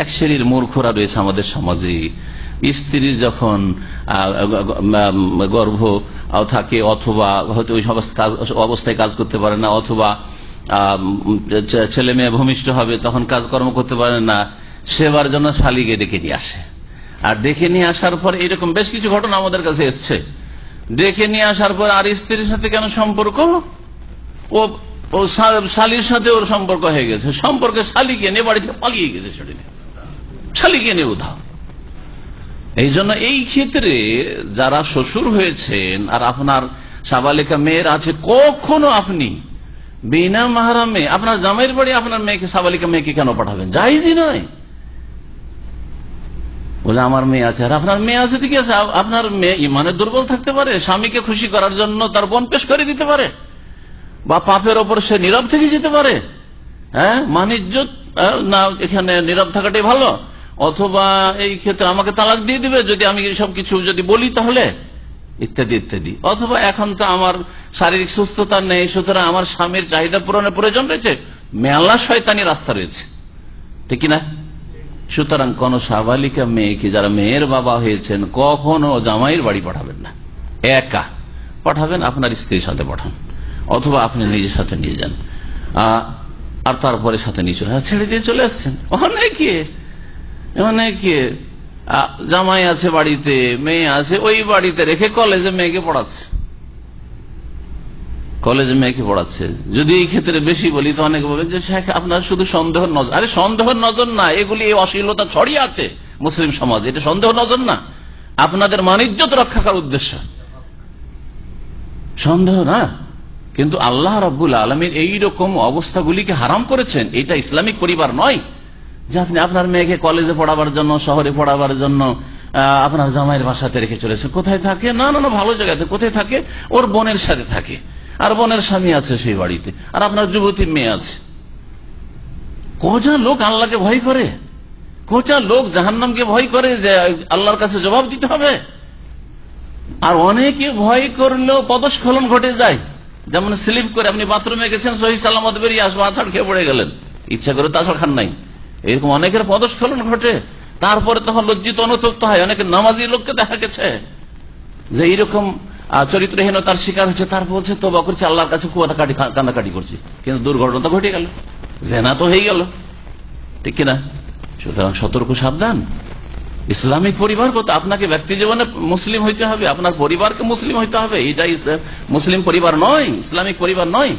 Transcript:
এক শ্রেণির মূর্খরা রয়েছে আমাদের সমাজে। স্ত্রীর যখন গর্ভ থাকে অথবা হয়তো ওই অবস্থায় কাজ করতে পারে না অথবা ছেলে মেয়ে ভূমিষ্ঠ হবে, তখন কাজকর্ম করতে পারে না, সেবার জন্য শালিকে ডেকে নিয়ে আসে। আর ডেকে নিয়ে আসার পর এরকম বেশ কিছু ঘটনা আমাদের কাছে এসছে। ডেকে নিয়ে আসার পর আর স্ত্রীর সাথে কেন সম্পর্ক? ও ও শালির সাথে ওর সম্পর্ক হয়ে গেছে। সম্পর্কে শালিকে নিয়ে বাড়িতে পালিয়ে গেছে ছেড়ে শালিকে নিয়ে উধাও। এই জন্য এই ক্ষেত্রে যারা শ্বশুর হয়েছেন আর আপনার সাবালিকা মেয়ের আছে, কখনো আপনি বিনা মাহারামে আপনার জামাইয়ের বাড়ি আপনার মেয়েকে, সাবালিকা মেয়েকে কেন পাঠাবেন? যাইজই নয়। বলে, আমার মেয়ে আছে। আর আপনার মেয়ে আছে ঠিক আছে আপনার মেয়ে ইমানে দুর্বল থাকতে পারে, স্বামীকে খুশি করার জন্য তার বোন পেশ করে দিতে পারে, বা পাপের ওপর সে নীরব থেকে যেতে পারে। হ্যাঁ মানিজ্য না, এখানে নীরব থাকাটাই ভালো। অথবা এই ক্ষেত্রে আমাকে তালাক দিয়ে দিবে যদি আমি সব কিছু যদি বলি তাহলে? ইত্যাদি ইত্যাদি। অথবা এখন তো আমার শারীরিক সুস্থতা নেই সুতরাং আমার স্বামীর চাহিদা পূরণের প্রয়োজন রয়েছে মেলা শয়তানি রাস্তা রয়েছে। ঠিক না সুতরাং কোন সাবালিকা মেয়েকে যারা মেয়ের বাবা হয়েছেন কখনো জামাইয়ের বাড়ি পাঠাবেন না। একা। পাঠাবেন আপনার স্ত্রীর সাথে পাঠান অথবা আপনি নিজের সাথে নিয়ে যান। আর তারপরে সাথে নিয়ে চলে হ্যাঁ, ছেড়ে দিয়ে চলে আসছেন। অনেকে অনেকে জামাই আছে বাড়িতে, মেয়ে আছে, ওই বাড়িতে রেখে কলেজে মেয়েকে পড়াচ্ছে। কলেজে মেয়েকে পড়াচ্ছে। যদি এই ক্ষেত্রে বেশি বলি, তো অনেকে বলবেন যে, শেখ, আপনার শুধু সন্দেহ নজর আরে সন্দেহ নজর না, এগুলি এই অশ্লীলতা ছড়িয়ে আছে মুসলিম সমাজ। এটা সন্দেহ নজর না। আপনাদের মানিজ্যত রক্ষা করার উদ্দেশ্য। সন্দেহ না। কিন্তু আল্লাহ রব্বুল আলমীর এইরকম অবস্থাগুলিকে হারাম করেছেন। এটা ইসলামিক পরিবার নয়। যে আপনি আপনার মেয়েকে কলেজে পড়াবার জন্য, শহরে পড়াবার জন্য আপনার জামাইয়ের বাসাতে রেখে চলেছেন কোথায় থাকে? না না না, ভালো জায়গাতে কোথায় থাকে? ওর বোনের সাথে থাকে। আর বোনের স্বামী আছে সেই বাড়িতে। আর আপনার যুবতী মেয়ে আছে। কোজা লোক আল্লাহকে ভয় করে? কোচা লোক জাহান্নামকে ভয় করে যে আল্লাহর কাছে জবাব দিতে হবে? আর অনেকে ভয় করলেও পদস্খলন ঘটে যায়। যেমন স্লিপ করে আপনি বাথরুমে গেছেন, সহি সালামত বেরিয়ে আসব আছাড় খেয়ে পড়ে গেলেন। ইচ্ছা করে তো আছাড় খান নাই। এরকম অনেকের পদস্খলন ঘটে। তারপরে তখন লজ্জিত, অনুতপ্ত হয়। অনেকে নামাজি লোককে দেখা গেছে যে এইরকম চরিত্রহীনতার শিকার হচ্ছে তার বলছে তো করছে, আল্লাহর কাছে কান্দাকাটি করছে। কিন্তু দুর্ঘটনা তো ঘটে গেল। জেনা তো হয়ে গেল। ঠিক কিনা? সুতরাং সতর্ক, সাবধান। ইসলামিক পরিবার কত? আপনাকে ব্যক্তি জীবনে মুসলিম হইতে হবে। আপনার পরিবারকে মুসলিম হইতে হবে। এটা মুসলিম পরিবার নয়, ইসলামিক পরিবার নয়।